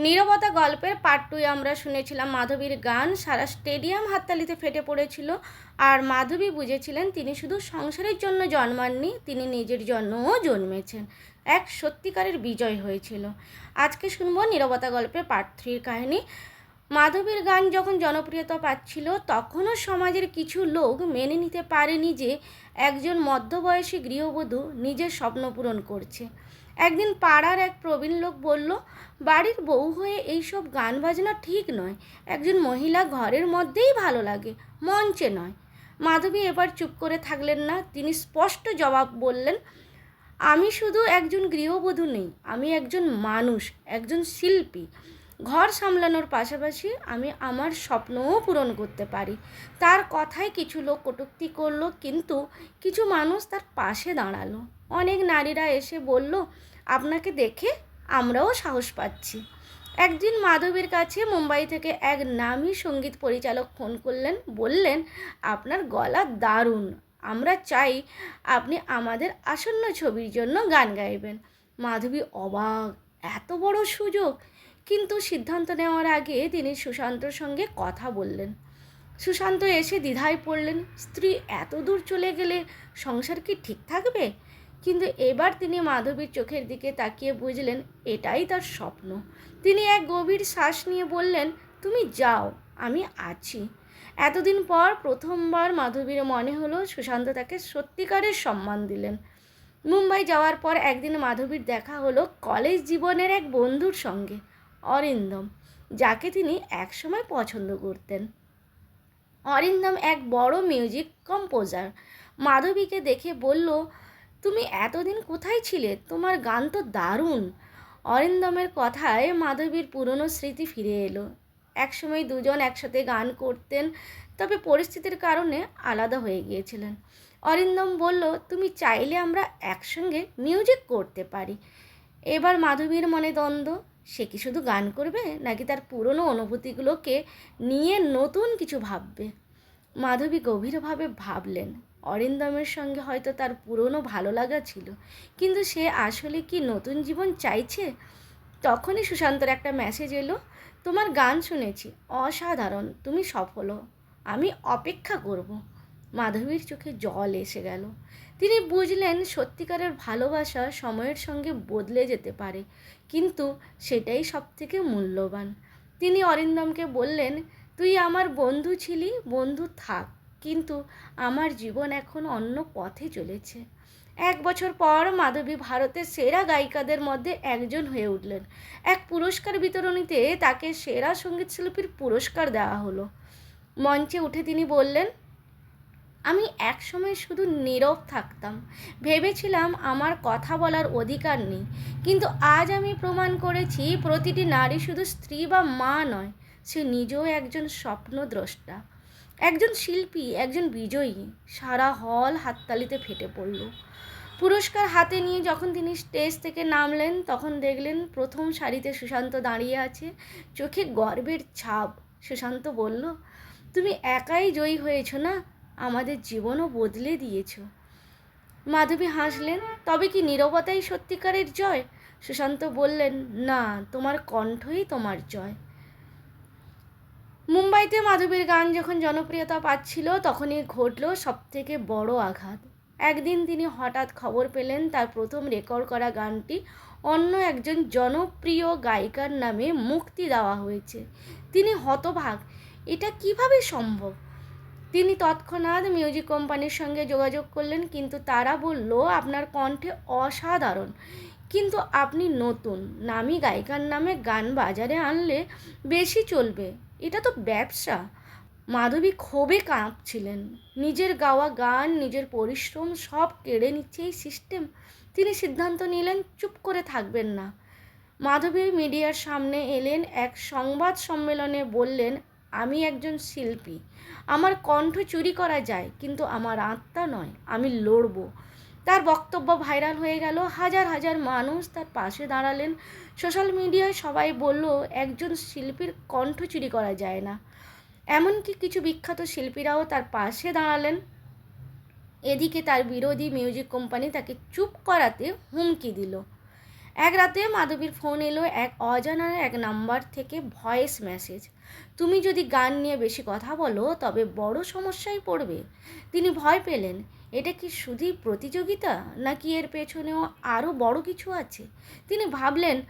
নীরবতা গল্পের পার্ট টুয়ে আমরা শুনেছিলাম মাধবীর গান। সারা স্টেডিয়াম হাততালিতে ফেটে পড়েছিল। আর মাধবী বুঝেছিলেন তিনি শুধু সংসারের জন্য জন্মাননি, তিনি নিজের জন্যও জন্মেছেন। এক সত্যিকারের বিজয় হয়েছিল। আজকে শুনব নীরবতা গল্পের পার্ট থ্রির কাহিনী। মাধবীর গান যখন জনপ্রিয়তা পাচ্ছিল, তখনও সমাজের কিছু লোক মেনে নিতে পারেনি যে, একজন মধ্যবয়সী গৃহবধূ নিজের স্বপ্ন পূরণ করছে। একদিন পাড়ার এক প্রবীণ লোক বলল, বাড়ির বউ হয়ে এইসব গান বাজনা ঠিক নয়। একজন মহিলা ঘরের মধ্যেই ভালো লাগে, মঞ্চে নয়। মাধবী এবার চুপ করে থাকলেন না। তিনি স্পষ্ট জবাব বললেন, আমি শুধু একজন গৃহবধূ নেই, আমি একজন মানুষ, একজন শিল্পী। ঘর সামলানোর পাশাপাশি আমি আমার স্বপ্নও পূরণ করতে পারি। তার কথায় কিছু লোক কটূক্তি করল, কিন্তু কিছু মানুষ তার পাশে দাঁড়াল। অনেক নারীরা এসে বলল আপনাকে দেখে আমরাও সাহস পাচ্ছি। একদিন মাধবীর কাছে মুম্বাই থেকে এক নামী সংগীত পরিচালক ফোন করলেন, বললেন, আপনার গলা দারুণ। আমরা চাই আপনি আমাদের আসন্ন ছবির জন্য গান গাইবেন। মাধবী অবাক। এত বড় সুযোগ। কিন্তু সিদ্ধান্ত নেওয়ার আগে তিনি সুশান্তর সঙ্গে কথা বললেন। সুশান্ত এসে দ্বিধায় পড়লেন, স্ত্রী এত দূর চলে গেলে সংসার কি ঠিক থাকবে? কিন্তু এবার তিনি মাধবীর চোখের দিকে তাকিয়ে বুঝলেন, এটাই তার স্বপ্ন। তিনি এক গভীর শ্বাস নিয়ে বললেন, তুমি যাও, আমি আছি। এতদিন পর প্রথমবার মাধবীর মনে হলো সুশান্ত তাকে সত্যিকারের সম্মান দিলেন। মুম্বাই যাওয়ার পর একদিন মাধবীর দেখা হলো কলেজ জীবনের এক বন্ধুর সঙ্গে, অরিন্দম, যাকে তিনি একসময় পছন্দ করতেন। অরিন্দম এক বড় মিউজিক কম্পোজার। মাধবীকে দেখে বলল তুমি এতদিন কোথায় ছিলে? তোমার গান তো দারুণ। অরিন্দমের কথায় মাধবীর পুরনো স্মৃতি ফিরে এলো। একসময় দুজন একসাথে গান করতেন, তবে পরিস্থিতির কারণে আলাদা হয়ে গিয়েছিলেন। অরিন্দম বলল, তুমি চাইলে আমরা একসঙ্গে মিউজিক করতে পারি। এবার মাধবীর মনে দ্বন্দ্ব, সে কি শুধু গান করবে, নাকি তার পুরনো অনুভূতিগুলোকে নিয়ে নতুন কিছু ভাববে? মাধবী গভীরভাবে ভাবলেন অরিন্দমের সঙ্গে হয়তো তার পুরনো ভালো লাগা ছিল, কিন্তু সে আসলে কি নতুন জীবন চাইছে? তখনই সুশান্তর একটা মেসেজ এলো, তোমার গান শুনেছি, অসাধারণ, তুমি সফল। আমি অপেক্ষা করব। মাধবীর চোখে জল এসে গেল। তিনি বুঝলেন সত্যিকারের ভালোবাসা সময়ের সঙ্গে বদলে যেতে পারে, কিন্তু সেটাই সবথেকে মূল্যবান। তিনি অরিন্দমকে বললেন, তুই আমার বন্ধু ছিলি, বন্ধু থাক কিন্তু আমার জীবন এখন অন্য পথে চলেছে। এক বছর পর মাধবী ভারতের সেরা গায়িকাদের মধ্যে একজন হয়ে উঠলেন। এক পুরস্কার বিতরণীতে তাকে সেরা সংগীত শিল্পীর পুরস্কার দেওয়া হলো। মঞ্চে উঠে তিনি বললেন, আমি একসময় শুধু নীরব থাকতাম। ভেবেছিলাম আমার কথা বলার অধিকার নেই। কিন্তু আজ আমি প্রমাণ করেছি প্রতিটি নারী শুধু স্ত্রী বা মা নয়, সে নিজেও একজন স্বপ্নদ্রষ্টা। একজন শিল্পী, একজন বিজয়ী, সারা হল হাততালিতে ফেটে পড়ল। পুরস্কার হাতে নিয়ে যখন তিনি স্টেজ থেকে নামলেন, তখন দেখলেন প্রথম সারিতে সুশান্ত দাঁড়িয়ে আছে। চোখে গর্বের ছাপ। সুশান্ত বলল, তুমি একাই জয়ী হয়েছো না? আমাদের জীবনও বদলে দিয়েছ। মাধবী হাসলেন, তবে কি নীরবতাই সত্যিকারের জয়? সুশান্ত বললেন, না, তোমার কণ্ঠই তোমার জয়। মুম্বাইতে মাধবীর গান যখন জনপ্রিয়তা পাচ্ছিল, তখনই ঘটল সবথেকে বড় আঘাত। একদিন তিনি হঠাৎ খবর পেলেন, তার প্রথম রেকর্ড করা গানটি অন্য একজন জনপ্রিয় গায়িকার নামে মুক্তি দেওয়া হয়েছে। তিনি হতভাগ। এটা কীভাবে সম্ভব? তিনি তৎক্ষণাৎ মিউজিক কোম্পানির সঙ্গে যোগাযোগ করলেন, কিন্তু তারা বলল, আপনার কণ্ঠে অসাধারণ। কিন্তু আপনি নতুন। নামি গায়িকার নামে গান বাজারে আনলে বেশি চলবে। এটা তো ব্যবসা। মাধবী ক্ষোভে কাঁপছিলেন। নিজের গাওয়া গান, নিজের পরিশ্রম সব কেড়ে নিচ্ছে এই সিস্টেম তিনি সিদ্ধান্ত নিলেন, চুপ করে থাকবেন না। মাধবী মিডিয়ার সামনে এলেন, এক সংবাদ সম্মেলনে বললেন, আমি একজন শিল্পী। আমার কণ্ঠ চুরি করা যায়, কিন্তু আমার আত্মা নয়। আমি লড়ব। তার বক্তব্য ভাইরাল হয়ে গেল। হাজার হাজার মানুষ তার পাশে দাঁড়ালেন। সোশ্যাল মিডিয়ায় সবাই বলল, একজন শিল্পীর কণ্ঠ চুরি করা যায় না। এমনকি কিছু বিখ্যাত শিল্পীরাও তার পাশে দাঁড়ালেন। এদিকে তার বিরোধী মিউজিক কোম্পানি তাকে চুপ করাতে হুমকি দিল। এক রাতে মাধবীর ফোন এলো এক অজানার এক নাম্বার থেকে ভয়েস মেসেজ তুমি যদি গান নিয়ে বেশি কথা বলো, তবে বড় সমস্যায় পড়বে। তিনি ভয় পেলেন, এটা কি শুধুই প্রতিযোগিতা, নাকি এর পেছনেও আরও বড় কিছু আছে? তিনি ভাবলেন,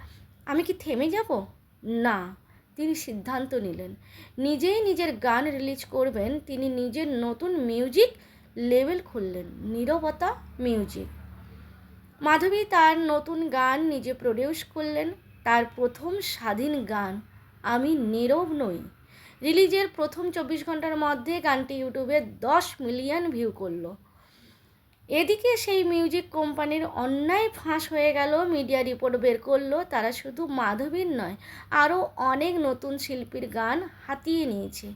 আমি কি থেমে যাব? না, তিনি সিদ্ধান্ত নিলেন। নিজেই নিজের গান রিলিজ করবেন, তিনি নিজের নতুন মিউজিক লেভেল খুললেন, নীরবতা মিউজিক মাধবী তার নতুন গান নিজে প্রডিউস করলেন। তার প্রথম স্বাধীন গান, আমি নীরব নই। রিলিজের প্রথম চব্বিশ ঘণ্টার মধ্যে গানটি ইউটিউবে দশ মিলিয়ন ভিউ করল। এদিকে সেই মিউজিক কোম্পানির অন্যায় ফাঁস হয়ে গেল, মিডিয়া রিপোর্ট বের করল, তারা শুধু মাধবীর নয়, আরও অনেক নতুন শিল্পীর গান হাতিয়ে নিয়েছে।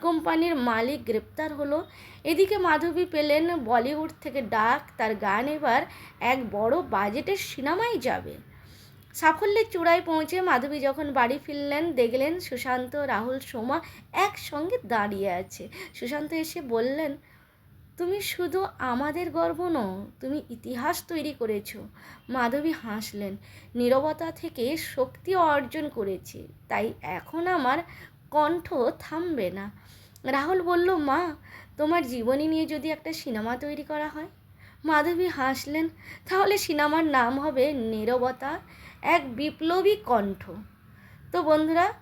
কোম্পানির মালিক গ্রেপ্তার হলো। এদিকে মাধবী পেলেন বলিউড থেকে ডাক, তার গান এবার এক বড় বাজেটের সিনেমায় যাবে। সাফল্যের চূড়ায় পৌঁছে মাধবী যখন বাড়ি ফিরলেন, দেখলেন সুশান্ত, রাহুল, সোমা একসঙ্গে দাঁড়িয়ে আছে। সুশান্ত এসে বললেন তুমি শুধু আমাদের গর্ব নও, তুমি ইতিহাস তৈরি করেছ। মাধবী হাসলেন, নীরবতা থেকে শক্তি অর্জন করেছি, তাই এখন আমার কণ্ঠ থামবে না। রাহুল বলল, মা, তোমার জীবনী নিয়ে যদি একটা সিনেমা তৈরি করা হয়? মাধবী হাসলেন, তাহলে সিনেমার নাম হবে নীরবতা, এক বিপ্লবী কণ্ঠ। তো বন্ধুরা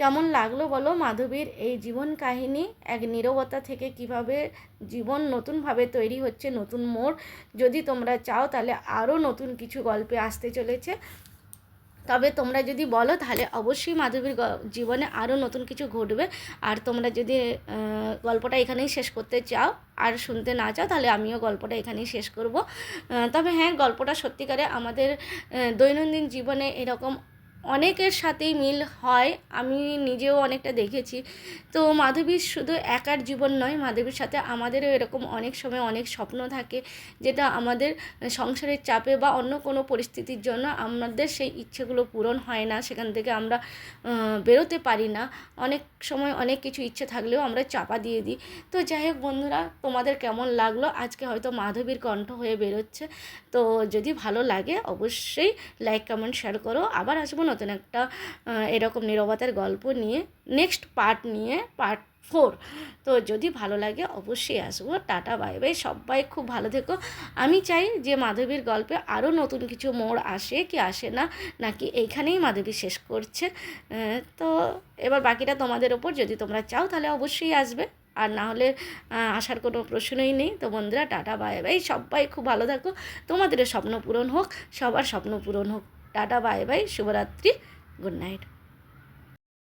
কেমন লাগল বলো মাধবীর? এই জীবন কাহিনী, এক নীরবতা থেকে কীভাবে জীবন নতুনভাবে তৈরি হচ্ছে, নতুন মোড়, যদি তোমরা চাও তাহলে আরও নতুন কিছু গল্পে আসতে চলেছে। তবে তোমরা যদি বলো তাহলে অবশ্যই মাধবীর জীবনে আরও নতুন কিছু ঘটবে। আর তোমরা যদি গল্পটা এখানেই শেষ করতে চাও আর শুনতে না চাও তাহলে আমিও গল্পটা এখানেই শেষ করব। তবে হ্যাঁ গল্পটা সত্যিকারে আমাদের দৈনন্দিন জীবনে এরকম অনেকের সাথেই মিল হয়। আমি নিজেও অনেকটা দেখেছি। তো মাধবীর শুধু একার জীবন নয়, মাধবীর সাথে আমাদেরও এরকম অনেক সময় অনেক স্বপ্ন থাকে, যেটা আমাদের সংসারের চাপে বা অন্য কোনো পরিস্থিতির জন্য আমাদের সেই ইচ্ছেগুলো পূরণ হয় না। সেখান থেকে আমরা বেরোতে পারি না। অনেক সময় অনেক কিছু ইচ্ছে থাকলেও আমরা চাপা দিয়ে দিই। তো যাই হোক বন্ধুরা, তোমাদের কেমন লাগল? আজকে হয়তো মাধবীর কণ্ঠ হয়ে বেরোচ্ছে। তো যদি ভালো লাগে, অবশ্যই লাইক কমেন্ট শেয়ার করো। আবার আসব নতুন একটা এরকম নিরবতার গল্প নিয়ে নেক্সট পার্ট নিয়ে পার্ট ফোর তো যদি ভালো লাগে অবশ্যই আসব। টাটা বাই বাই সবাই খুব ভালো থেকো। আমি চাই যে মাধবীর গল্পে আরও নতুন কিছু মোড় আসে কি আসে না, নাকি এইখানেই মাধবী শেষ করছে। তো এবার বাকিটা তোমাদের ওপর। যদি তোমরা চাও তাহলে অবশ্যই আসবে। আর না হলে আসার কোনো প্রশ্নই নেই। তো বন্ধুরা, টাটা বাই বাই সবাই খুব ভালো থাকো। তোমাদেরও স্বপ্ন পূরণ হোক, সবার স্বপ্ন পূরণ হোক। টাটা বাই বাই শুভরাত্রি গুড নাইট।